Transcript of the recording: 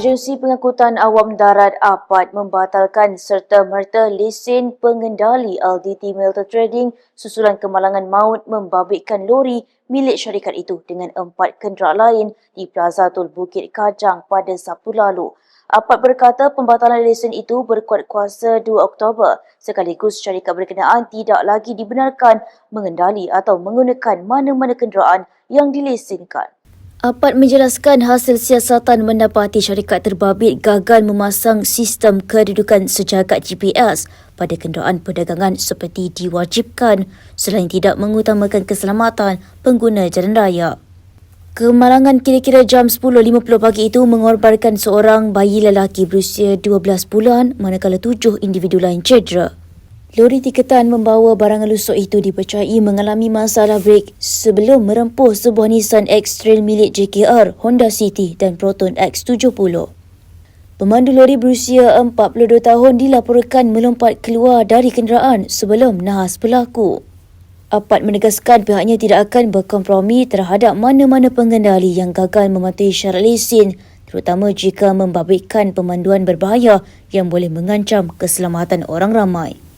Agensi Pengangkutan Awam Darat APAD membatalkan serta merta lesen pengendali LDT Melter Trading susulan kemalangan maut membabitkan lori milik syarikat itu dengan empat kenderaan lain di Plaza Tol Bukit Kajang pada Sabtu lalu. APAD berkata pembatalan lesen itu berkuat kuasa 2 Oktober sekaligus syarikat berkenaan tidak lagi dibenarkan mengendali atau menggunakan mana-mana kenderaan yang dilesenkan. APAD menjelaskan hasil siasatan mendapati syarikat terbabit gagal memasang sistem kedudukan sejagat GPS pada kenderaan perdagangan seperti diwajibkan selain tidak mengutamakan keselamatan pengguna jalan raya. Kemalangan kira-kira jam 10.50 pagi itu mengorbankan seorang bayi lelaki berusia 12 bulan manakala tujuh individu lain cedera. Lori tiketan membawa barangan lusuk itu dipercayai mengalami masalah brek sebelum merempuh sebuah Nissan X-Trail milik JKR, Honda City dan Proton X70. Pemandu lori berusia 42 tahun dilaporkan melompat keluar dari kenderaan sebelum nahas pelaku. Apad menegaskan pihaknya tidak akan berkompromi terhadap mana-mana pengendali yang gagal mematuhi syarat lesen terutama jika membabitkan pemanduan berbahaya yang boleh mengancam keselamatan orang ramai.